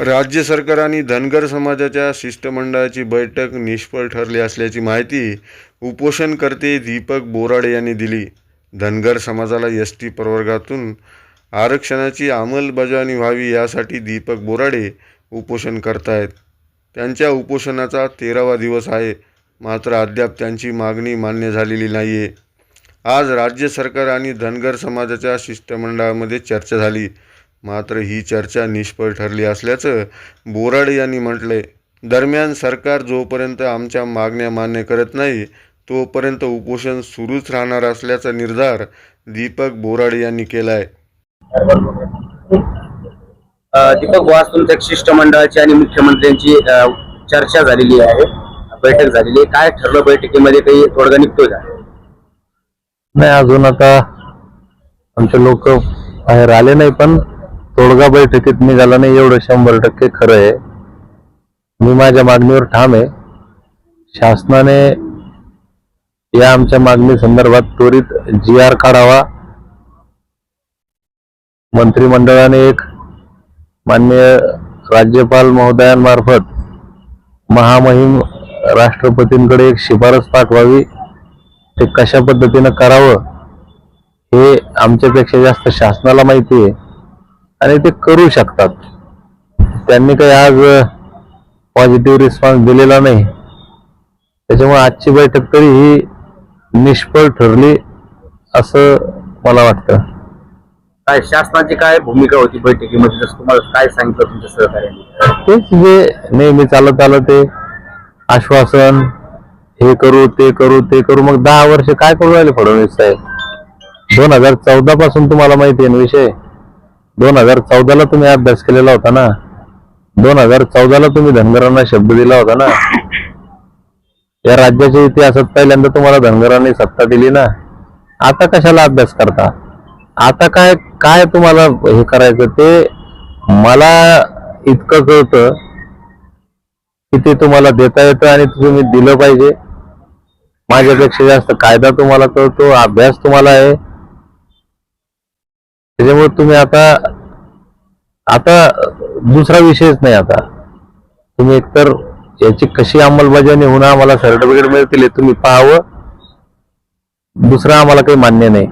राज्य सरकार आणि धनगर समाजाच्या शिष्टमंडळाची बैठक निष्फळ ठरली असल्याची माहिती उपोषणकर्ते दीपक बोराडे यांनी दिली. धनगर समाजाला एस टी प्रवर्गातून आरक्षणाची अंमलबजावणी व्हावी यासाठी दीपक बोराडे उपोषण करतायत. त्यांच्या उपोषणाचा तेरावा दिवस आहे. मात्र अद्याप त्यांची मागणी मान्य झालेली नाही आहे आज राज्य सरकार आणि धनगर समाजाच्या शिष्टमंडळामध्ये चर्चा झाली. मात्र ही चर्चा निष्फळ ठरली असल्याचं बोराडे यांनी म्हटलंय. दरम्यान सरकार जोपर्यंत आमच्या मागण्या मान्य करत नाही तोपर्यंत उपोषण सुरूच राहणार असल्याचा निर्धार दीपक बोराडे यांनी केला आहे अ, दीपक आज तुमच्या शिष्टमंडळाची आणि मुख्यमंत्र्यांची चर्चा झालेली आहे बैठक झालेली आहे. काय ठरलं बैठकीमध्ये? काही तोडगा निघतोय का? नाही अजून आता आमचे लोक बाहेर आले नाही पण तोडगा बैठकीत निघाला नाही एवढं शंभर टक्के खरं आहे. मी माझ्या मागणीवर ठाम आहे. शासनाने या आमच्या मागणी संदर्भात त्वरित जी आर काढावा. मंत्रिमंडळाने एक मान्य राज्यपाल महोदयांमार्फत महामहिम राष्ट्रपतींकडे एक शिफारस पाठवावी. ते कशा पद्धतीनं करावं हे आमच्यापेक्षा जास्त शासनाला माहिती आहे. आणि ते करू शकतात. त्यांनी काही आज पॉझिटिव्ह रिस्पॉन्स दिलेला नाही. त्याच्यामुळे आजची बैठक तरी ही निष्फळ ठरली असं मला वाटतं. काय शासनाची काय भूमिका होती बैठकीमध्ये? जसं तुम्हाला काय सांगितलं तुमच्या सहकार्याने? तेच जे नेहमी चालत आलं ते आश्वासन हे करू ते करू ते करू. मग दहा वर्ष काय करू राहिले फडणवीस साहेब? दोन हजार चौदा पासून तुम्हाला माहिती आहे ना विषय. दोन हजार चौदाला तुम्ही अभ्यास केलेला होता ना? दोन हजार चौदाला तुम्ही धनगरांना शब्द दिला होता ना? या राज्याच्या इतिहासात पहिल्यांदा तुम्हाला धनगरांनी सत्ता दिली ना? आता कशाला अभ्यास करता? आता काय काय तुम्हाला हे करायचं ते मला इतकं कळतं की ते तुम्हाला देता येतं आणि तुम्ही दिलं पाहिजे. माझ्यापेक्षा जास्त कायदा तुम्हाला कळतो अभ्यास तुम्हाला आहे. त्याच्यामुळे तुम्ही आता आता दुसरा विषयच नाही आता. तुम्ही एकतर याची कशी अंमलबजावणी होणं आम्हाला सर्टिफिकेट मिळतील हे तुम्ही पाहावं. दुसरं आम्हाला काही मान्य नाही.